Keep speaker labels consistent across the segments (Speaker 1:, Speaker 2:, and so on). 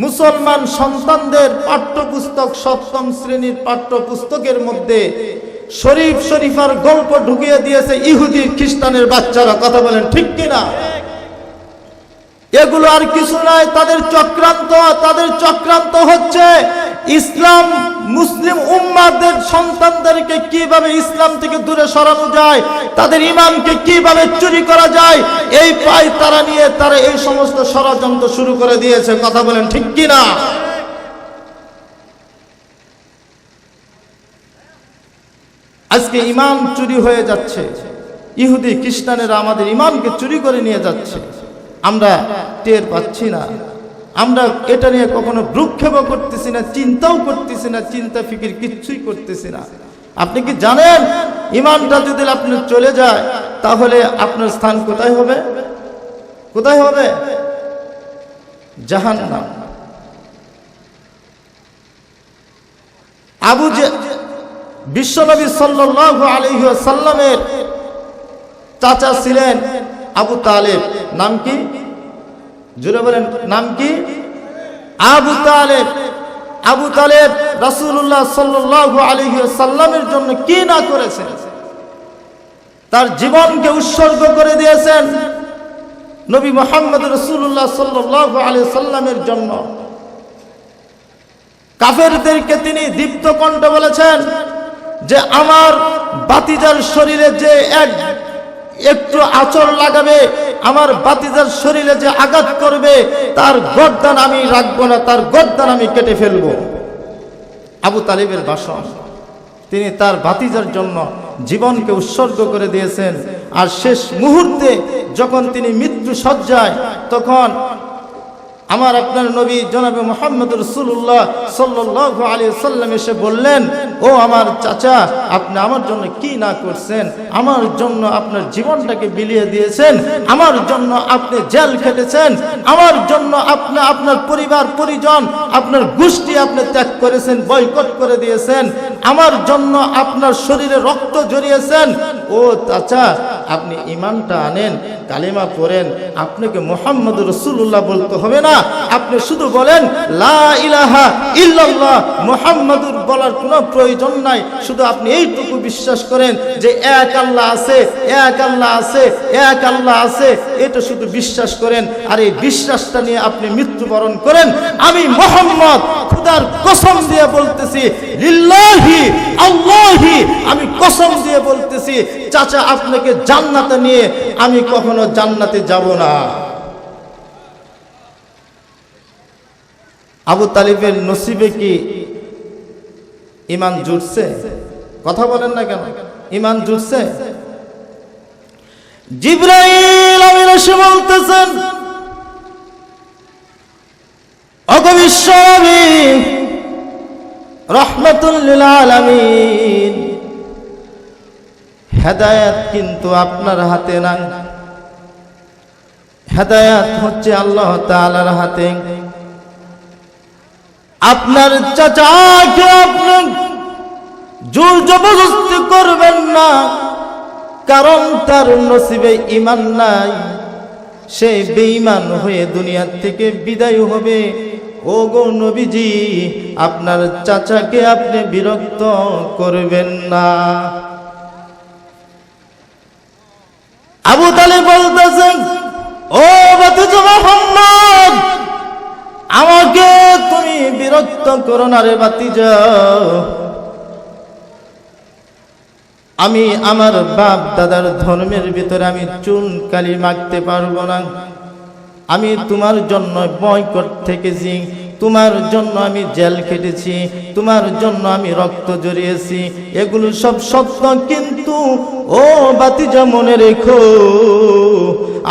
Speaker 1: মুসলমান সন্তানদের পাঠ্যপুস্তক সপ্তম শ্রেণির পাঠ্যপুস্তকের মধ্যে শরীফ শরীফার গল্প ঢুকিয়ে দিয়েছে ইহুদি খ্রিস্টানের বাচ্চারা। কথা বলেন, ঠিক কিনা? এগুলো আর কিছু নয় তাদের চক্রান্ত তাদের চক্রান্ত হচ্ছে ইসলাম মুসলিম উম্মাদের সন্তানদেরকে কীভাবে ইসলাম থেকে দূরে সরানো যায়, তাদের ইমানকে কীভাবে চুরি করা যায়, এই পায় তারা নিয়ে তারা এই সমস্ত ষড়যন্ত্র শুরু করে দিয়েছে। কথা বলেন ঠিক কি না আজকে ইমান চুরি হয়ে যাচ্ছে। ইহুদি, খ্রিস্টানেরা আমাদের ইমানকে চুরি করে নিয়ে যাচ্ছে। আমরা টের পাচ্ছি না। আমরা এটা নিয়ে কখনো ভ্রুক্ষেপও করতেছি না, চিন্তাও করতেছি না, চিন্তা, ফিকির কিচ্ছুই করতেছি না। আপনি কি জানেন, ইমানটা যদি আপনি চলে যায়, তাহলে আপনার স্থান কোথায় হবে? কোথায় হবে? জাহান্নাম। আবু যে বিশ্বনবী সাল্লাল্লাহু আলাইহি সাল্লামের চাচা ছিলেন আবু তালেব। নাম কি? জুড়ে বলেন, নাম কি? আবু তালেব। আবু তালেব রাসূলুল্লাহ সাল্লাল্লাহু আলাইহি সাল্লামের জন্য কি না করেছেন? তার জীবনকে উৎসর্গ করে দিয়েছেন নবী মোহাম্মদ রসুল্লাহ সাল্লাল্লাহু আলাইহি সাল্লামের জন্য। কাফেরদেরকে তিনি দীপ্ত কণ্ঠ বলেছেন যে, আমার বাতিজার শরীরে যে এক একটু আচর লাগাবে, আমার বাতিজার শরীরে যে আঘাত করবে, তার গর্দান আমি রাখব না, তার গর্দান আমি কেটে ফেলব। আবু তালিবের বাসন, তিনি তার বাতিজার জন্য জীবনকে উৎসর্গ করে দিয়েছেন। আর শেষ মুহূর্তে যখন তিনি মৃত্যু সজ্জায়, তখন আমার আপনার নবী জনাবে মোহাম্মদ রসুল্লাহ সাল্লাহ আলী সাল্লাম এসে বললেন, ও আমার চাচা, আপনি আমার জন্য কি না করছেন? আমার জন্য আপনার জীবনটাকে বিলিয়ে দিয়েছেন। আমার জন্য আপনি জেল খেটেছেন। আমার জন্য আপনি, আপনার পরিবার, পরিজন, আপনার গোষ্ঠী আপনি ত্যাগ করেছেন, বয়কট করে দিয়েছেন। আমার জন্য আপনার শরীরে রক্ত জড়িয়েছেন ও চাচা, আপনি ইমানটা আনেন, কালিমা পড়েন, আপনাকে মোহাম্মদ রসুল্লাহ বলতে হবে না। আপনি শুধু বলেন, লা ইলাহা ইল্লাল্লাহ, মোহাম্মদুর বলার কোনো প্রয়োজন নাই। শুধু আপনি এইটুকু বিশ্বাস করেন যে এক আল্লাহ আছে, এক আল্লাহ আছে, এক আল্লাহ আছে। এটা শুধু বিশ্বাস করেন। আর এই বিশ্বাসটা নিয়ে আপনি মৃত্যুবরণ করেন। আমি মোহাম্মদ খুদার কসম দিয়ে বলতেছি, লিল্লাহি, আল্লাহি। আমি কসম দিয়ে বলতেছি, চাচা, আপনাকে জান্নাতে নিয়ে আমি কখনো জান্নাতে যাব না। আবু তালিবের নসিবে কি ইমান জুটছে? কথা বলেন না কেন? ইমান জুটছে? জিব্রাইল আমিন বলতেছেন হেদায়াত কিন্তু আপনার হাতে নাই। হেদায়াত হচ্ছে আল্লাহ তাআলার হাতে। আপনার চাচাকে আপনি জোর জবরদস্তি করবেন না, কারণ তার নসিবে ইমান নাই। সে বেঈমান হয়ে দুনিয়ার থেকে বিদায় হবে। ও গো নবীজি, আপনার চাচাকে আপনি বিরক্ত করবেন না। আবু তালে বলতেছেন ও মোহাম্মদ, আমাকে তুমি বিরক্ত করো না রে বাতিজা আমি আমার বাপ দাদার ধর্মের ভিতরে আমি চুন কালি মাখতে পারব না। আমি তোমার জন্য বয়কট থেকেছি। তোমার জন্য আমি জেল খেটেছি। তোমার জন্য আমি রক্ত জড়িয়েছি। এগুলো সব সত্য কিন্তু, ও বাতিজা মনে রেখো,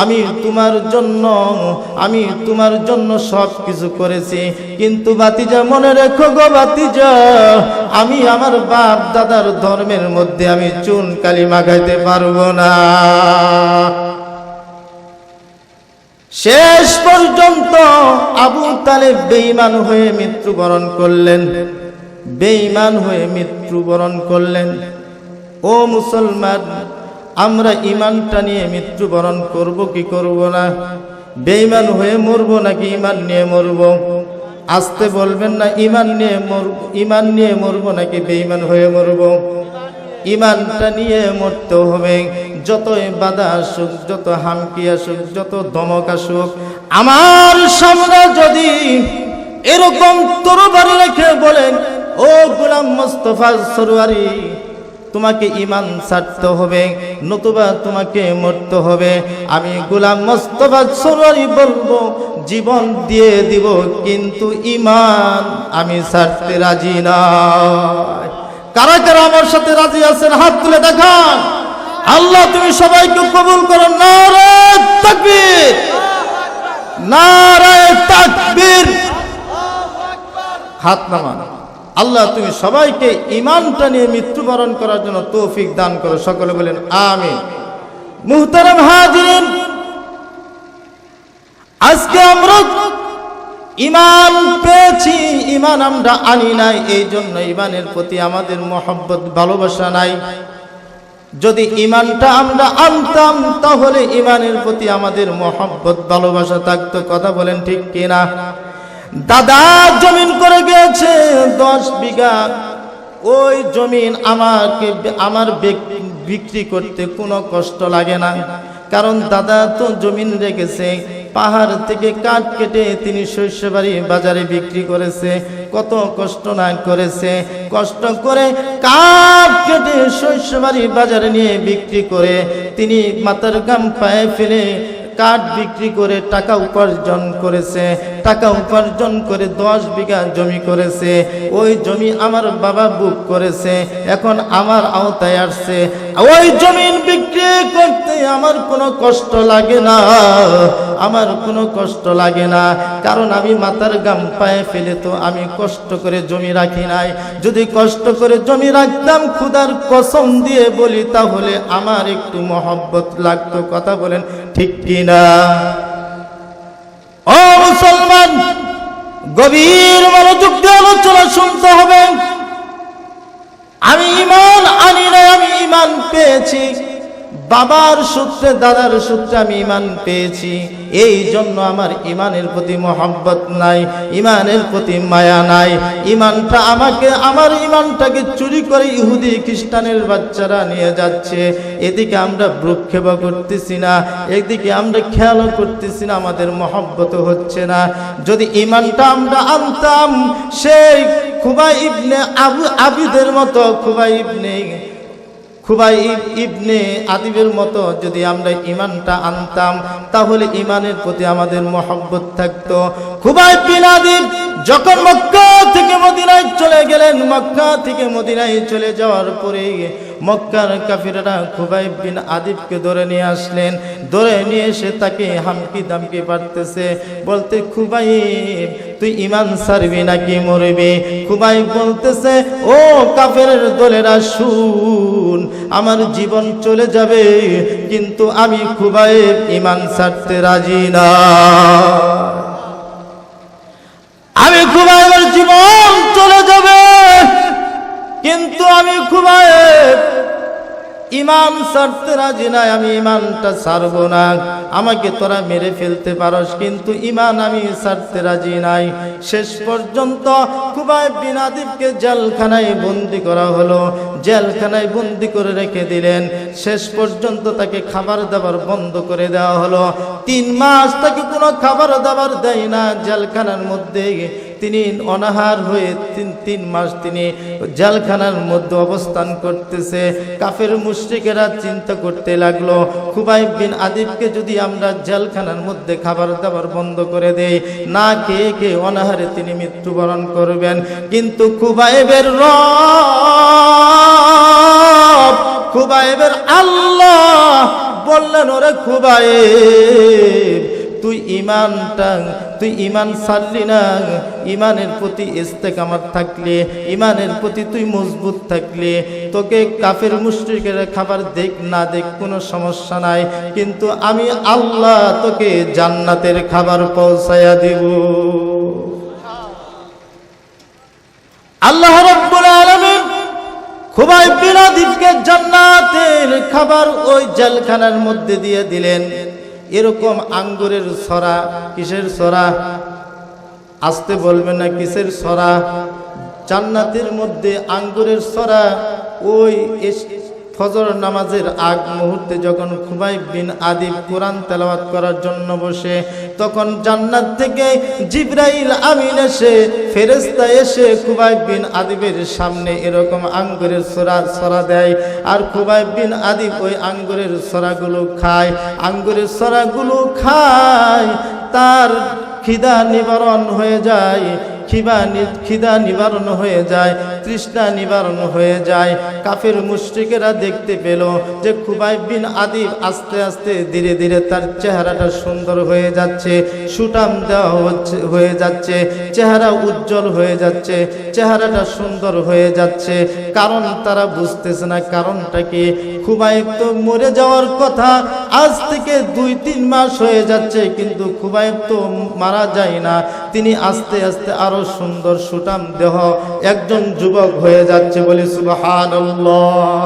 Speaker 1: আমি তোমার জন্য, আমি তোমার জন্য সব কিছু করেছি। কিন্তু বাতিজা মনে রেখো গো বাতিজা, আমি আমার বাপ দাদার ধর্মের মধ্যে আমি চুন কালি মাখাইতে পারব না। শেষ পর্যন্ত আবু তালেব বেঈমান হয়ে মৃত্যুবরণ করলেন। বেঈমান হয়ে মৃত্যুবরণ করলেন। ও মুসলমান, আমরা ইমানটা নিয়ে মৃত্যুবরণ করব কি করব না? বেঈমান হয়ে মরবো নাকি ইমান নিয়ে মরব? আসতে বলবেন না ইমান নিয়ে মর ইমান নিয়ে মরবো নাকি বেঈমান হয়ে মরবো? ইমানটা নিয়ে মরতে হবে। যতই বাধা আসুক, যত হামকি আসুক, যত দমক আসুক, আমার সামনে যদি এরকম তরবারি রেখে বলেন, ও গোলাম মোস্তফা সরোয়ারি তোমাকে ইমান ছাড়তে হবে, নতুবা তোমাকে মরতে হবে। আমি গোলাম মোস্তফা সরোয়ারি বলব, জীবন দিয়ে দিব, কিন্তু ইমান আমি ছাড়তে রাজি নয় কারা কারা আমার সাথে রাজি আছেন, হাত তুলে দেখান। আল্লাহ, তুমি সবাইকে কবুল করো। হাত নামান। আল্লাহ, তুমি সবাইকে ইমানটা নিয়ে মৃত্যুবরণ করার জন্য তৌফিক দান করো। সকলে বলেন আমি মুহতারাম হাজিরিন, আজকে আমরা ইমান পেয়েছি, ইমান আমরা আনি নাই এই জন্য ইমানের প্রতি আমাদের মহব্বত, ভালোবাসা নাই। যদি ইমানটা আমরা আনতাম, তাহলে ইমানের প্রতি আমাদের মহব্বত, ভালোবাসা থাকতো, কথা বলেন ঠিক কিনা? দাদা জমিন করে গিয়েছে, দশ বিঘা। ওই জমিন আমাকে, আমার বিক্রি করতে কোনো কষ্ট লাগে না। কারণ দাদা তো জমিন রেখেছে। পাহাড় থেকে কাঠ কেটে তিনি শস্যবাড়ি বাজারে বিক্রি করেছে। কত কষ্ট না করেছে। কষ্ট করে কাঠ কেটে শস্যবাড়ি বাজারে নিয়ে বিক্রি করে তিনি মাথার গাম পায়ে ফেলে কাঠ বিক্রি করে টাকা উপার্জন করেছে। টাকা উপার্জন করে দশ বিঘা জমি করেছে, ওই জমি আমার বাবা বুক করেছে, এখন আমার আওতায় আসছে। ওই জমিন বিক্রি করতে আমার কোনো কষ্ট লাগে না, আমার কোনো কষ্ট লাগে না, কারণ আমি মাথার গাম পায়ে ফেলে তো আমি কষ্ট করে জমি রাখি নাই। যদি কষ্ট করে জমি রাখতাম ক্ষুদার কসম দিয়ে বলি, তাহলে আমার একটু মহব্বত লাগতো, কথা বলেন ঠিক কিনা? ও মুসলমান, গভীর মনোযোগ দিয়ে আলোচনা শুনতে হবে। আমি ইমান আনি না আমি ইমান পেয়েছি। বাবার সূত্রে, দাদার সূত্রে আমি ইমান পেয়েছি। এই জন্য আমার ইমানের প্রতি মহব্বত নাই ইমানের প্রতি মায়া নাই। ইমানটা আমাকে, আমার ইমানটাকে চুরি করে ইহুদি খ্রিস্টানের বাচ্চারা নিয়ে যাচ্ছে। এদিকে আমরা ভ্রুক্ষেপ করতেছি না, এদিকে আমরা খেয়ালও করতেছি না, আমাদের মহব্বত হচ্ছে না। যদি ইমানটা আমরা আনতাম, সেই খুবাই ইবনে আবু আবিদের মতো খুবাই ইবনে খুবাই ইব- ইবনে আদিবের মতো যদি আমরা ইমানটা আনতাম, তাহলে ইমানের প্রতি আমাদের মহব্বত থাকতো। খুবাই বিন আদিব যখন মক্কা থেকে মদিনায় চলে গেলেন, মক্কা থেকে মদিনায় চলে যাওয়ার পরে মক্কার কাফিররা খুবাই বিন আদিবকে ধরে নিয়ে আসলেন। ধরে নিয়ে এসে তাকে হামকি দামকি পারতেছে বলতে খুবাই তুই ইমান সারবি নাকি মরবি? খুবাই বলতেছে, ও কাফের দলেরা, শুন, আমার জীবন চলে যাবে, কিন্তু আমি খুবাই ইমান সারতে রাজি না আমি খুবাই আমার জীবন চলে যাবে আমি ইমান রাজি নাই, আমি ইমানটা ছাড়বো না। আমাকে তোরা মেরে ফেলতে পারস, কিন্তু ইমান আমি ছাড়তে রাজি নাই। শেষ পর্যন্ত খুবাই বিনাদিবকে জেলখানায় বন্দি করা হলো। জেলখানায় বন্দি করে রেখে দিলেন। শেষ পর্যন্ত তাকে খাবার দাবার বন্ধ করে দেওয়া হলো। তিন মাস তাকে কোনো খাবার দাবার দেয় না, জেলখানার মধ্যে তিনি অনাহার হয়ে তিন তিন মাস তিনি জেলখানার মধ্যে অবস্থান করতেছে। কাফের মুশ্রিকেরা চিন্তা করতে লাগল, খুবাইব বিন আদিবকে যদি আমরা জেলখানার মধ্যে খাবার দাবার বন্ধ করে দেই, না খেয়ে খেয়ে অনাহারে তিনি মৃত্যুবরণ করবেন। কিন্তু খুবাইবের র খুবাইবের আল্লাহ বললেন, ওরে খুবাইব তুই ইমানটা তুই ইমান ছাড়লি না। ইমানের প্রতি ইস্তেকামাত থাকলে ইমানের প্রতি তুই মজবুত থাকলে। তোকে কাফের মুশ্রিকের খাবার দেখ না দেখ কোনো সমস্যা নাই, কিন্তু আমি আল্লাহ তোকে জান্নাতের খাবার পৌঁছায়া দিব। আল্লাহ রব্বুল খুবাই বিলাদিবকে জান্নাতের খাবার ওই জেলখানার মধ্যে দিয়ে দিলেন। এরকম আঙ্গুরের সরা, কিসের সরা? আসতে বলবে না কিসের সরা? জান্নাতের মধ্যে আঙ্গুরের সরা, ওই ফজর নামাজের আগ মুহূর্তে যখন খুবাই বিন আদিব কোরআন তেলাওয়াত করার জন্য বসে, তখন জান্নাত থেকে জিব্রাইল আমিন এসে ফেরেস্তা এসে খুবাই বিন আদিবের সামনে এরকম আঙ্গুরের সরা সরা দেয়। আর খুবাই বিন আদিব ওই আঙ্গুরের সরাগুলো খায়। আঙ্গুরের সরাগুলো খায়, তার খিদা নিবারণ হয়ে যায়। খিবা খিদা নিবারণ হয়ে যায়, তৃষ্ণা নিবারণ হয়ে যায়। কাফের মুশ্রিকেরা দেখতে পেল যে খুবাই বিন আদিব আস্তে আস্তে ধীরে ধীরে তার চেহারাটা সুন্দর হয়ে যাচ্ছে সুটাম দেওয়া হচ্ছে হয়ে যাচ্ছে, চেহারা উজ্জ্বল হয়ে যাচ্ছে, চেহারাটা সুন্দর হয়ে যাচ্ছে। কারণ তারা বুঝতেছে না কারণটা কি? খুবাইব তো মরে যাওয়ার কথা, আজ থেকে দুই তিন মাস হয়ে যাচ্ছে, কিন্তু খুবাইব তো মারা যায় না। তিনি আস্তে আস্তে আরও সুন্দর সুটাম দেহ একজন যুবক হয়ে যাচ্ছে বলে সুবহানাল্লাহ।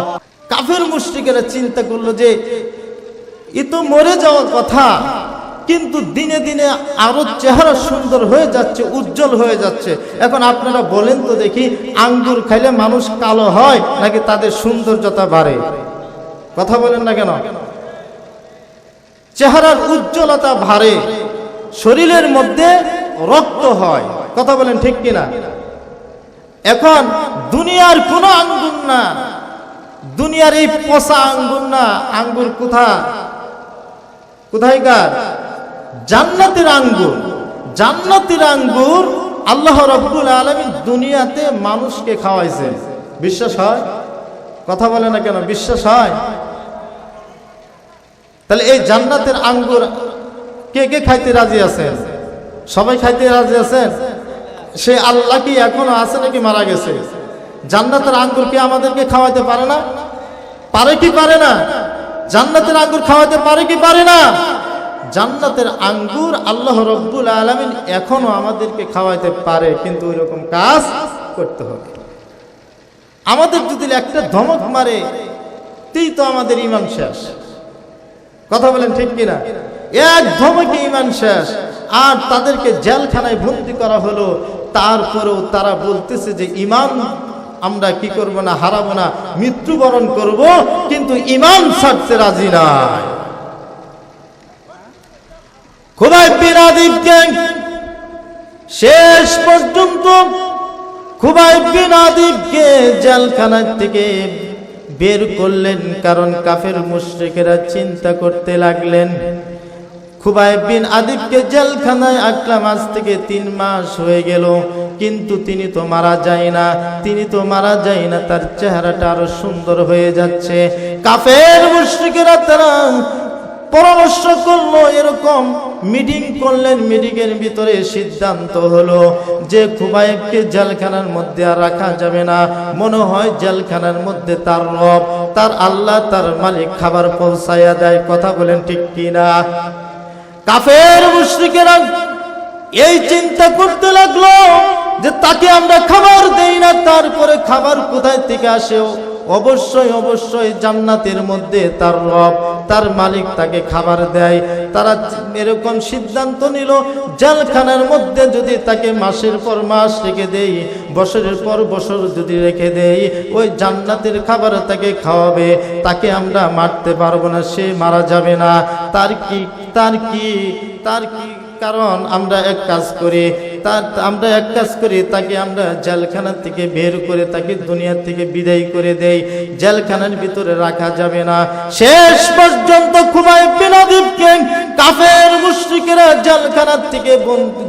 Speaker 1: কাফের মুশরিকেরা চিন্তা করল যে, এ তো মরে যাওয়ার কথা, কিন্তু দিনে দিনে আরও চেহারা সুন্দর হয়ে যাচ্ছে, উজ্জ্বল হয়ে যাচ্ছে। এখন আপনারা বলেন তো দেখি, আঙ্গুর খাইলে মানুষ কালো হয় নাকি তাদের সৌন্দর্যতা বাড়ে? কথা বলেন না কেন? চেহারার উজ্জ্বলতা বাড়ে, শরীরের মধ্যে রক্ত হয়। কথা বলেন ঠিক কিনা? এখন দুনিয়ার কোনো আঙ্গুর না, দুনিয়ার এই পচা আঙ্গুর না, আঙ্গুর কোথা? কোথায়কার জান্নাতের আঙ্গুর জান্নাতের আঙ্গুর আল্লাহ রব্বুল আলমী দুনিয়াতে মানুষকে খাওয়াইছে বিশ্বাস হয়? কথা বলে না কেন? বিশ্বাস হয়? তাহলে এই জান্নাতের আঙ্গুর কে কে খাইতে রাজি আছেন? সবাই খাইতে রাজি আছেন? সে আল্লাহ কি এখনও আছে নাকি মারা গেছে? জান্নাতের আঙ্গুর কি আমাদেরকে খাওয়াতে পারে না? পারে কি পারে না? জান্নাতের আঙ্গুর খাওয়াতে পারে কি পারে না? জান্নাতের আঙ্গুর আল্লাহ রব্বুল আলমিন এখনও আমাদেরকে খাওয়াইতে পারে, কিন্তু ওই রকম কাজ করতে হবে। আমাদের যদি একটা ধমক মারে, তেই তো আমাদের ইমান শেষ। কথা বলেন ঠিক কিনা? এক ধমকে ইমান শেষ। আর তাদেরকে জেলখানায় বন্দি করা হলো তারপরেও তারা বলতেছে যে ইমান আমরা কি করব না, হারাবো না, মৃত্যুবরণ করব, কিন্তু ইমান ছাড়তে রাজি বিনাদিবকে শেষ পর্যন্ত খুবাই থেকে বের করলেন, কারণ কাফের মুশ্রিকেরা চিন্তা করতে লাগলেন খুবাই বিন আদিবকে জেলখানায় আটলাম আজ থেকে তিন মাস হয়ে গেল। কিন্তু তিনি তো মারা যায় না। তিনি তো মারা যায় না, তার চেহারাটা আরও সুন্দর হয়ে যাচ্ছে। কাফের মুশ্রিকেরা তারা পরামর্শ করল, এরকম মিটিং করলেন, মিটিংয়ের ভিতরে সিদ্ধান্ত হলো যে খুবাইবকে জেলখানার মধ্যে আর রাখা যাবে না। মনে হয় জেলখানার মধ্যে তার রব, তার আল্লাহ, তার মালিক খাবার পৌঁছাইয়া দেয়। কথা বলেন ঠিক কিনা? কাফের মুশ্রিকেরা এই চিন্তা করতে লাগল যে তাকে আমরা খাবার দেই না, তারপরে খাবার কোথায় থেকে আসেও অবশ্যই অবশ্যই জান্নাতের মধ্যে তার রব তার মালিক তাকে খাবার দেয়। তারা এরকম সিদ্ধান্ত নিল, জেলখানার মধ্যে যদি তাকে মাসের পর মাস রেখে দেই, বছরের পর বছর যদি রেখে দেই, ওই জান্নাতের খাবার তাকে খাওয়াবে, তাকে আমরা মারতে পারব না, সে মারা যাবে না। তার কি তার কি তার কি কারণ আমরা এক কাজ করি তার আমরা এক কাজ করি, তাকে আমরা জেলখানা থেকে বের করে, তাকে দুনিয়া থেকে বিদায় করে দেই। জেলখানার ভিতরে রাখা যাবে না। শেষ পর্যন্ত খুবাই কাফের জেলখানার থেকে বন-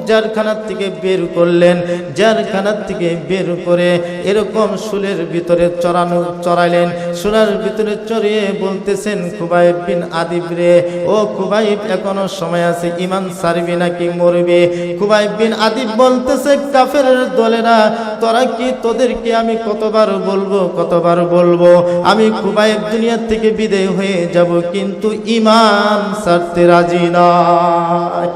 Speaker 1: থেকে বের করলেন। জেলখানার থেকে বের করে এরকম শুলের ভিতরে চড়ানো, চড়াইলেন। সোনার ভিতরে চড়িয়ে বলতেছেন, খুবাইব বিন আদিব রে, ও খুবাইব, এখনও সময় আছে, ইমান সারবি নাকি মরবে? খুবাইব বিন আদিব বলতেছে, কাফের দলেরা, তোরা কি তোদেরকে আমি কতবার বলব কতবার বলব? আমি খুবাইব দুনিয়া থেকে বিদায় হয়ে যাব, কিন্তু ইমান সারতে রাজি নয়।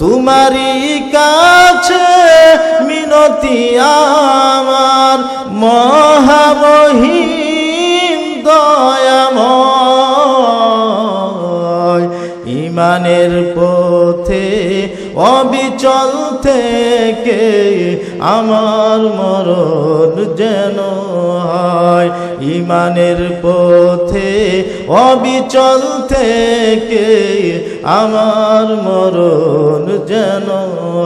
Speaker 1: তোমারই কাছে মিনতি আমার মহামহিম দয়াময়। ইমানের পথে অবিচল থেকে আমার মরণ যেন হয়। ইমানের পথে অবিচল থেকে আমার মরণ যেন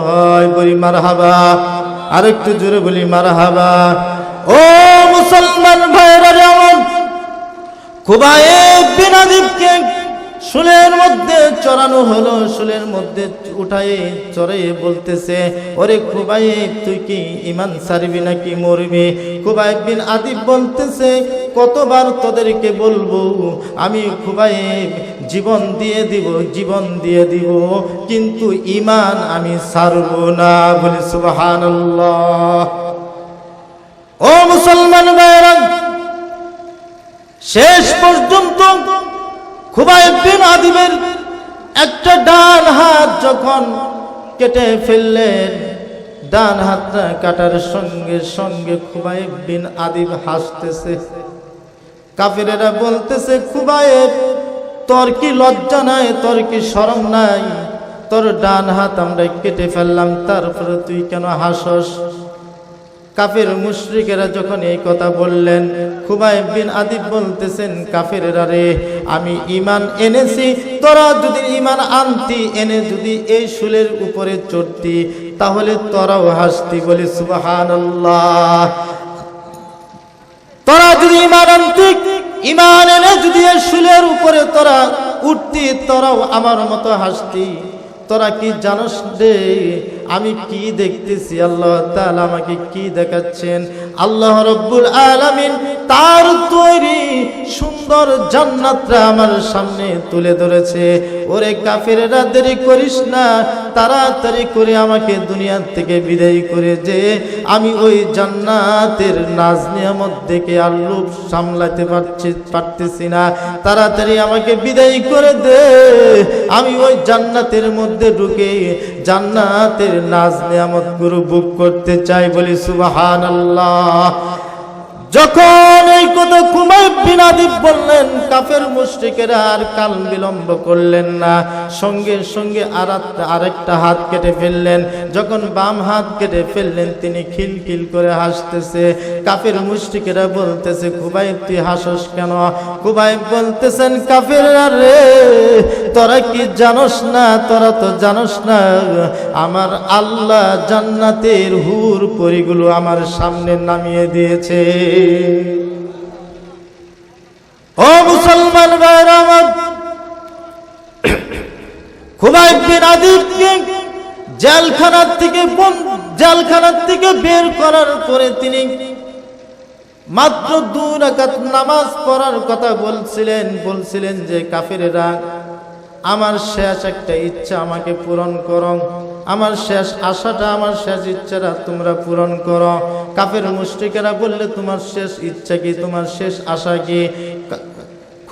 Speaker 1: হয়। বলি মার হাবা আরেকটু জোরে বলি মার হাবা ও মুসলমান ভাইরা যেমন খুবায়ে বিনাদীপকে শুলের মধ্যে চড়ানো হলো শুলের মধ্যে উঠায়ে চড়ে বলতেছে, ওরে খুবাই তুই কি ইমান সারবি নাকি মরবি? খুবাই বিন আদিব বলতেছে, কতবার তোদেরকে বলব, আমি খুবাই জীবন দিয়ে দিব, জীবন দিয়ে দিব, কিন্তু ইমান আমি সারব না। বলি, সুবহানাল্লাহ। ও মুসলমান ভাইরা শেষ পর্যন্ত খুবাই বিন আদিবের একটা ডান হাত যখন কেটে ফেললেন, ডান হাতটা কাটার সঙ্গে সঙ্গে খুবাই বিন আদিব হাসতেছে। কাফেরেরা বলতেছে, খুবাইব, তোর কি লজ্জা নাই? তোর কি শরম নাই? তোর ডান হাত আমরা কেটে ফেললাম, তারপরে তুই কেন হাসস? কাফের মুশরিকেরা যখন এই কথা বললেন খুবাই বিন আদিব বলতেছেন, কাফেরেরা রে, আমি ইমান এনেছি, তোরা যদি ইমান আনতি, এনে যদি এই শুলের উপরে চড়তি, তাহলে তোরাও হাসতি বলি, সুবহানাল্লাহ। তোরা যদি ইমান আনতি ইমান এনে যদি এই শুলের উপরে তোরা উঠতি, তোরাও আমার মতো হাসতি। তোরা কি জানোস রে আমি কি দেখতেছি? আল্লাহ তাআলা আমাকে কি দেখাচ্ছেন? আল্লাহ রব্বুল আলামিন তার তৈরি সুন্দর জান্নাতটা আমার সামনে তুলে ধরেছে। ওরে কাফেরেরা দেরি করিস না, তাড়াতাড়ি করে আমাকে দুনিয়ার থেকে বিদায় করে যে আমি ওই জান্নাতের নাজ নিয়ামত দেখে আর সামলাতে পারছি, পারতেছি না। তাড়াতাড়ি আমাকে বিদায় করে দে। আমি ওই জান্নাতের মধ্যে ঢুকে জান্নাতের নাজ নিয়ামত বুক করতে চাই বলি সুবাহান আল্লাহ যখন এই কথা কুমার বিনাদিব বললেন, কাফের মুশরিকেরা আর কাল বিলম্ব করলেন না। সঙ্গে সঙ্গে আর আরেকটা হাত কেটে ফেললেন। যখন বাম হাত কেটে ফেললেন, তিনি খিলখিল করে হাসতেছে। কাফের মুশরিকেরা বলতেছে খুবাইব তুই হাসস কেন? খুবাইব বলতেছেন, কাফের রে তোরা কি জানোস না? তোরা তো জানোস না। আমার আল্লাহ জান্নাতের হুর পরিগুলো আমার সামনে নামিয়ে দিয়েছে। ও মুসলমান ভাইরা আমার, খুবাইব বিন আদিবকে জেলখানার থেকে জেলখানার থেকে বের করার পরে তিনি মাত্র দু রাকাত নামাজ পড়ার কথা বলছিলেন বলছিলেন যে, কাফেরেরা, আমার শেষ একটা ইচ্ছা আমাকে পূরণ করো। আমার শেষ আশাটা, আমার শেষ ইচ্ছাটা তোমরা পূরণ করো। কাফের মুশরিকেরা বললে, তোমার শেষ ইচ্ছা কি? তোমার শেষ আশা কি?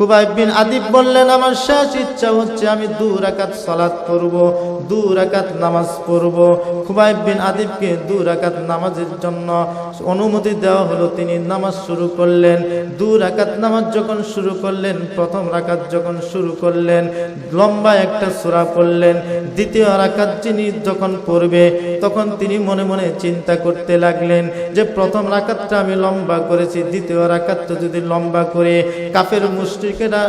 Speaker 1: কা- খুবাই বিন আদিব বললেন, আমার শেষ ইচ্ছা হচ্ছে আমি দু রাকাত সালাত পড়ব, দু রাকাত নামাজ পড়ব। খুবাই বিন আদিবকে দু রাকাত নামাজের জন্য অনুমতি দেওয়া হলো। তিনি নামাজ শুরু করলেন। দু রাকাত নামাজ যখন শুরু করলেন, প্রথম রাকাত যখন শুরু করলেন, লম্বা একটা সূরা পড়লেন। দ্বিতীয় রাকাত যিনি যখন পড়বে, তখন তিনি মনে মনে চিন্তা করতে লাগলেন যে, প্রথম রাকাতটা আমি লম্বা করেছি, দ্বিতীয় রাকাতটা যদি লম্বা করে কাফের মুশরিকেরা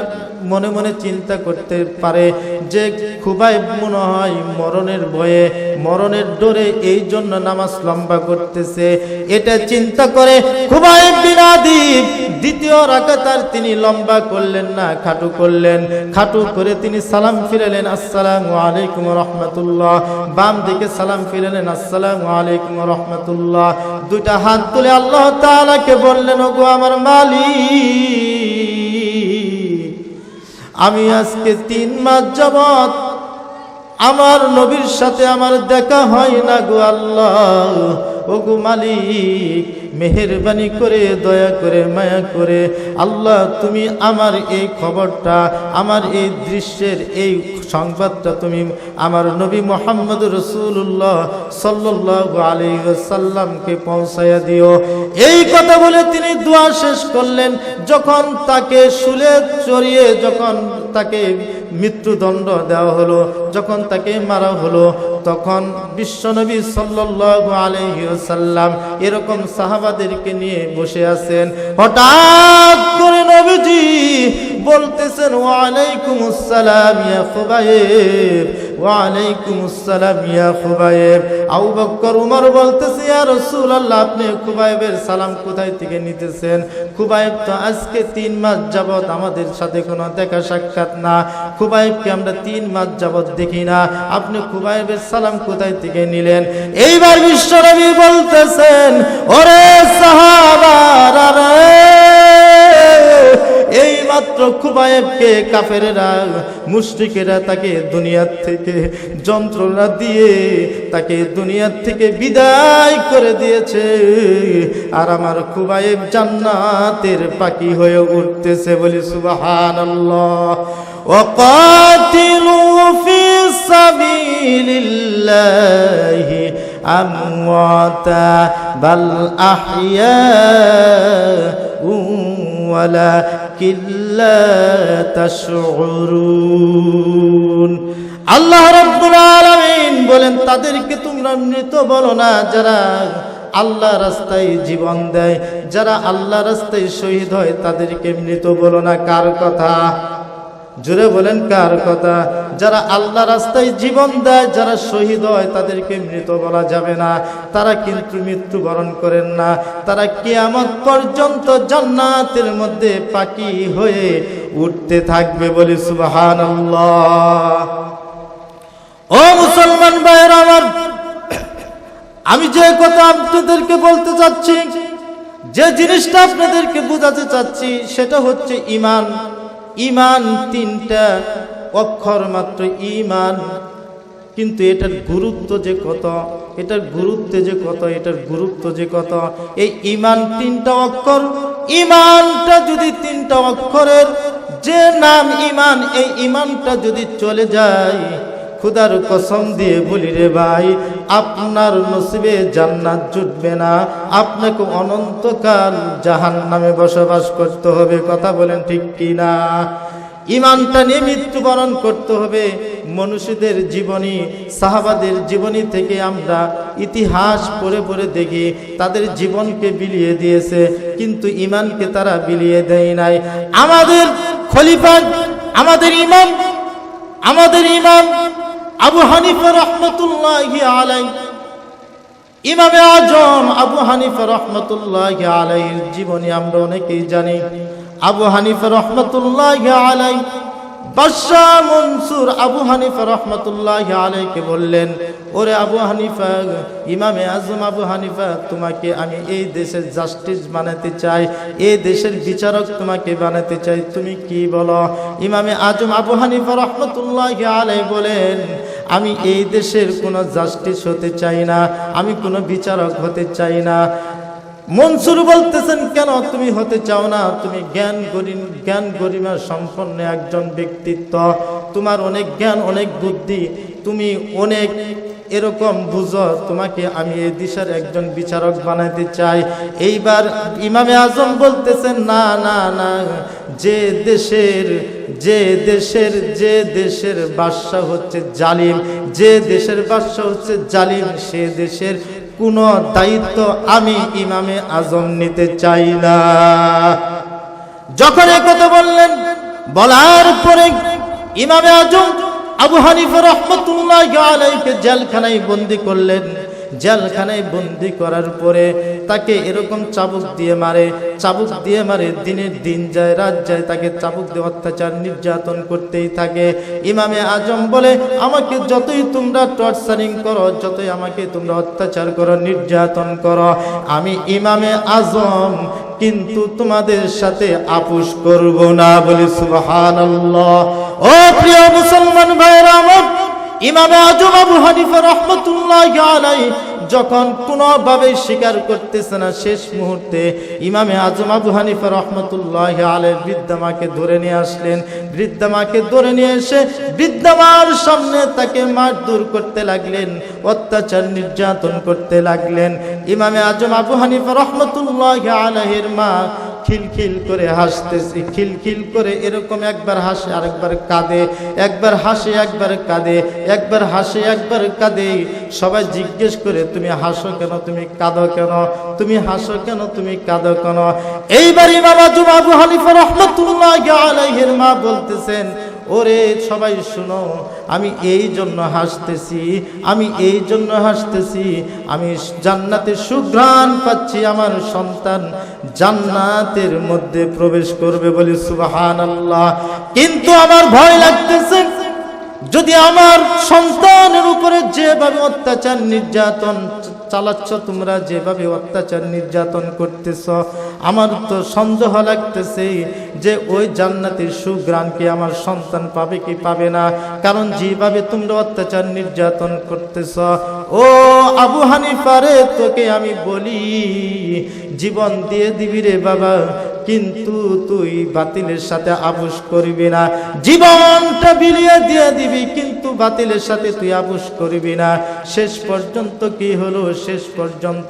Speaker 1: মনে মনে চিন্তা করতে পারে যে খুবাই মনে হয় মরণের ভয়ে, মরণের ডরে এই জন্য নামাজ লম্বা করতেছে। এটা চিন্তা করে খুবাই বিনাদিব দ্বিতীয় রাকাতার তিনি লম্বা করলেন না, খাটু করলেন। খাটু করে তিনি সালাম ফিরালেন, আসসালামু আলাইকুম রহমতুল্লাহ। বাম দিকে সালাম ফিরালেন, আসসালামু আলাইকুম রহমতুল্লাহ। দুইটা হাত তুলে আল্লাহ তাআলাকে বললেন, ওগো আমার মালিক আমি আজকে তিন মাস যাবৎ আমার নবীর সাথে আমার দেখা হয় না গো আল্লাহ। ও গো মালিক, মেহেরবানি করে, দয়া করে, মায়া করে, আল্লাহ তুমি আমার এই খবরটা, আমার এই দৃশ্যের এই সংবাদটা তুমি আমার নবী মোহাম্মদ রসুল্লাহ সাল্লাহ আলী সাল্লামকে পৌঁছাইয়া দিও। এই কথা বলে তিনি দোয়া শেষ করলেন, যখন তাকে শুলে চড়িয়ে, যখন তাকে মৃত্যুদণ্ড দেওয়া হলো। যখন তাকে মারা হলো, তখন বিশ্বনবী সাল্লাল্লাহু আলাইহি ওয়াসাল্লাম এরকম সাহাবাদেরকে নিয়ে বসে আছেন। হঠাৎ করে নবীজি বলতেছেন ওয়ালাইকুম আসসালাম ইয়া খুবাইব ওয়া আলাইকুম আসসালাম ইয়া খুবাইব। আবু বকর, উমর বলতেছে, ইয়া রাসূলুল্লাহ, আপনি খুবাইবের সালাম কোথায় থেকে নিতেছেন? খুবাইব তো আজকে তিন মাস যাবত আমাদের সাথে কোনো দেখা সাক্ষাৎ না। খুবাইবকে আমরা তিন মাস যাবত দেখি না। আপনি খুবাইবের সালাম কোথায় থেকে নিলেন? এইবার বিশ্বনবী বলতেছেন, ওরে সাহাবারা এই মাত্র খুবায়েবকে কাফেরেরা মুশরিকেরা তাকে দুনিয়ার থেকে যন্ত্রণা দিয়ে তাকে দুনিয়ার থেকে বিদায় করে দিয়েছে আর আমার খুবায়েব জান্নাতের পাখি হয়ে উঠতেছে বলি সুবহানাল্লাহ وقاتلوا في سبيل الله أمواتا بل أحياء ولكن لا تشعرون আল্লাহ রব্বুল আলামিন বলেন তাদেরকে তোমরা মৃত বলো না যারা আল্লাহ রাস্তায় জীবন দেয় যারা আল্লাহ রাস্তায় শহীদ হয় তাদেরকে মৃত বলো না কার কথা জুড়ে বলেন, কার কথা? যারা আল্লাহ রাস্তায় জীবন দেয়, যারা শহীদ হয়, তাদেরকে মৃত বলা যাবে না। তারা কিন্তু মৃত্যুবরণ করেন না। তারা কিয়ামত পর্যন্ত জান্নাতের মধ্যে পাখি হয়ে উঠতে থাকবে বলে সুবাহান ও মুসলমান ভাইয়ের আমার, আমি যে কথা আপনাদেরকে বলতে চাচ্ছি, যে জিনিসটা আপনাদেরকে বোঝাতে চাচ্ছি, সেটা হচ্ছে ইমান। ইমান তিনটা অক্ষর মাত্র ইমান। কিন্তু এটার গুরুত্ব যে কত, এটার গুরুত্ব যে কত, এটার গুরুত্ব যে কত, এই ইমান তিনটা অক্ষর, ইমানটা যদি তিনটা অক্ষরের, যে নাম ইমান, এই ইমানটা যদি চলে যায় খুদার কসম দিয়ে বলি রে ভাই, আপনার নসিবে জান্নাত জুটবে না। আপনাকে অনন্তকাল জাহান নামে বসবাস করতে হবে, কথা বলেন ঠিক কি না ইমানটা নিয়ে মৃত্যুবরণ করতে হবে। মনুষ্যদের জীবনী, সাহাবাদের জীবনী থেকে আমরা ইতিহাস পড়ে পড়ে দেখি, তাদের জীবনকে বিলিয়ে দিয়েছে, কিন্তু ইমানকে তারা বিলিয়ে দেয় নাই। আমাদের খলিফা, আমাদের ইমাম আমাদের ইমাম আবু হানিফা রহমতুল্লাহ আলাই ইমামে আজম আবু হানিফা রহমতুল্লাহ আলাইয়ের জীবনী আমরা অনেকেই জানি। আবু হানিফা রহমতুল্লাহ আলাই বাদশাহ মনসুর আবু হানিফা রহমতুল্লাহ আলাইকে বললেন, ওরে আবু হানিফা, ইমামে আজম আবু হানিফা, তোমাকে আমি এই দেশের জাস্টিস বানাতে চাই, এই দেশের বিচারক তোমাকে বানাতে চাই, তুমি কি বলো? ইমামে আজম আবু হানিফা রহমতুল্লাহ আলাই বলেন আমি এই দেশের কোনো জাস্টিস হতে চাই না, আমি কোনো বিচারক হতে চাই না। মনসুর বলতেছেন, কেন তুমি হতে চাও না? তুমি জ্ঞান গরিম, জ্ঞান গরিমা সম্পন্ন একজন ব্যক্তিত্ব। তোমার অনেক জ্ঞান, অনেক বুদ্ধি। তুমি অনেক এরকম বুঝো, তোমাকে আমি এই দিশার একজন বিচারক বানাইতে চাই। এইবার ইমামে আজম বলতেছেন, না না না, যে দেশের যে দেশের যে দেশের বাদশাহ হচ্ছে জালিম, যে দেশের বাদশাহ হচ্ছে জালিম, সে দেশের কোনো দায়িত্ব আমি ইমামে আজম নিতে চাই না। যখন কথা বললেন, বলার পরে ইমামে আজম আবু হানিফা রহমতুল্লাহ আলাইকে জেলখানায় বন্দি করলেন। জেলখানায় বন্দি করার পরে তাকে এরকম চাবুক দিয়ে মারে, চাবুক দিয়ে মারে, দিনের দিন যায়, রাত যায় তাকে চাবুক দিয়ে অত্যাচার, নির্যাতন করতেই থাকে। ইমামে আজম বলে, আমাকে যতই তোমরা টর্চারিং করো, যতই আমাকে তোমরা অত্যাচার করো, নির্যাতন করো, আমি ইমামে আজম কিন্তু তোমাদের সাথে আপুস করব না। বলে, সুবহানাল্লাহ। ও প্রিয় মুসলমান ভাইরা আমার ইমামে আজম আবু হানিফা রহমতুল্লাহ আলাই যখন কোনোভাবে স্বীকার করতেছে না, শেষ মুহূর্তে ইমামে আজম আবু হানিফা রহমতুল্লাহ আলের বৃদ্ধামাকে ধরে নিয়ে আসলেন। বৃদ্ধামাকে ধরে নিয়ে এসে বৃদ্ধামার সামনে তাকে মারধর করতে লাগলেন, অত্যাচার নির্যাতন করতে লাগলেন। ইমামে আজম আবু হানিফা রহমতুল্লাহ আলহের মা খিলখিল করে হাসতেছি, খিলখিল করে এরকম একবার হাসে, আরেকবার কাঁদে, একবার হাসে, একবার কাঁদে, একবার হাসে, একবার কাঁদে। সবাই জিজ্ঞেস করে, তুমি হাসো কেন? তুমি কাঁদো কেন? তুমি হাসো কেন? তুমি কাঁদো কেন? এইবারই বাবা জুমাবু হানিফা রহমতুল্লাহ আলাইহির মা বলতেছেন ওরে সবাই শুনো, আমি এই জন্য হাসতেছি, আমি এই জন্য হাসতেছি, আমি জান্নাতে সুঘ্রাণ পাচ্ছি আমার সন্তান, জান্নাতের মধ্যে প্রবেশ করবে বলে সুবাহান আল্লাহ কিন্তু আমার ভয় লাগতেছে যদি আমার সন্তানের উপরে যেভাবে অত্যাচার নির্যাতন চালাচ্ছ, তোমরা যেভাবে অত্যাচার নির্যাতন করতেছ, আমার তো সন্দেহ লাগতেছে যে ওই জান্নাতের সুগ্রাণ কি আমার সন্তান পাবে কি পাবে না। কারণ যেভাবে তোমরা অত্যাচার নির্যাতন করতেছ ও আবু হানিফারে, তোকে আমি বলি, জীবন দিয়ে দিবি রে বাবা, কিন্তু তুই বাতিলের সাথে আবুস করবি না। জীবনটা বিলিয়ে দিয়ে দিবি, কিন্তু বাতিলের সাথে তুই আবুস করবি না। শেষ পর্যন্ত কি হলো? শেষ পর্যন্ত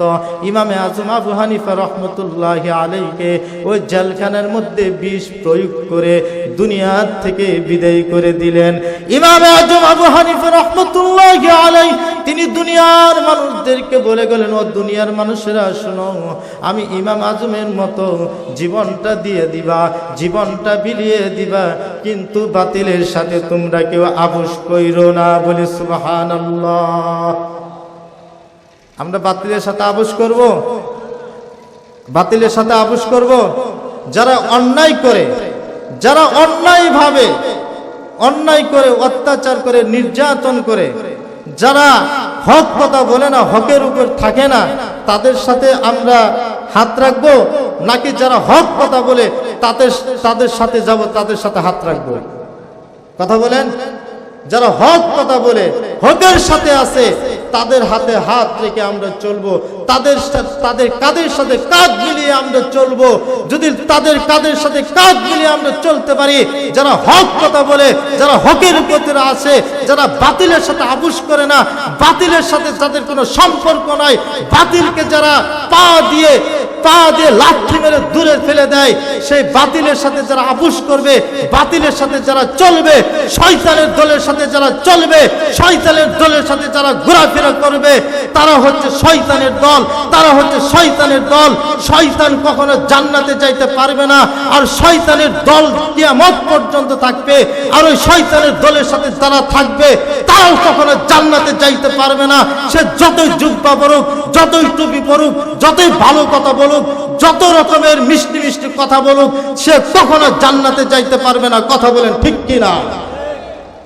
Speaker 1: ইমামে আজম আবু হানিফা রহমতুল্লাহ আলাইকে ওই জেলখানার মধ্যে বিষ প্রয়োগ করে দুনিয়ার থেকে বিদায় করে দিলেন। ইমামে আজম আবু হানিফা রহমতুল্লাহ আলাই তিনি দুনিয়ার মানুষদেরকে বলে গেলেন, ও দুনিয়ার মানুষেরা, শোনো, আমি ইমাম আজমের মতো জীবনটা দিয়ে দিবা, জীবনটা বিলিয়ে দিবা, কিন্তু বাতিলের সাথে তোমরা কেউ আবুস কইর না। বলে সুবাহান আমরা বাতিলের সাথে আবুস করব? বাতিলের সাথে আবুস করব? যারা অন্যায় করে, যারা অন্যায় ভাবে অন্যায় করে, অত্যাচার করে, নির্যাতন করে যারা হক কথা বলে না, হকের উপর থাকে না, তাদের সাথে আমরা হাত রাখব? নাকি যারা হক কথা বলে, তাদের তাদের সাথে যাব, তাদের সাথে হাত রাখব? কথা বলেন? যারা হক কথা বলে, হকের সাথে আছে, তাদের হাতে হাত রেখে আমরা চলবো। তাদের তাদের কাদের সাথে কাঁধ মিলিয়ে আমরা চলবো? যদি তাদের কাদের সাথে কাঁধ মিলিয়ে আমরা চলতে পারি, যারা হক কথা বলে, যারা হকের উপরে আছে, যারা বাতিলের সাথে আবুস করে না, বাতিলের সাথে যাদের কোনো সম্পর্ক নাই, বাতিলকে যারা পা দিয়ে পা দিয়ে লাঠি মেরে দূরে ফেলে দেয়। সেই বাতিলের সাথে যারা আপুস করবে, বাতিলের সাথে যারা চলবে, শয়তানের দলের সাথে যারা চলবে, শয়তানের দলের সাথে যারা ঘোরাফেরা করবে, তারা হচ্ছে শয়তানের দল, তারা হচ্ছে শয়তানের দল। শয়তান কখনো জান্নাতে যাইতে পারবে না, আর শয়তানের দল কিয়ামত পর্যন্ত থাকবে, আর ওই শয়তানের দলের সাথে যারা থাকবে, তারাও কখনো জান্নাতে যাইতে পারবে না। সে যতই জুব্বা পড়ুক যতই টুপি পড়ুক যতই ভালো কথা বলুক যত রকমের মিষ্টি মিষ্টি কথা বলুক, সে তখনও জান্নাতে যাইতে পারবে না। কথা বলেন ঠিক কিনা?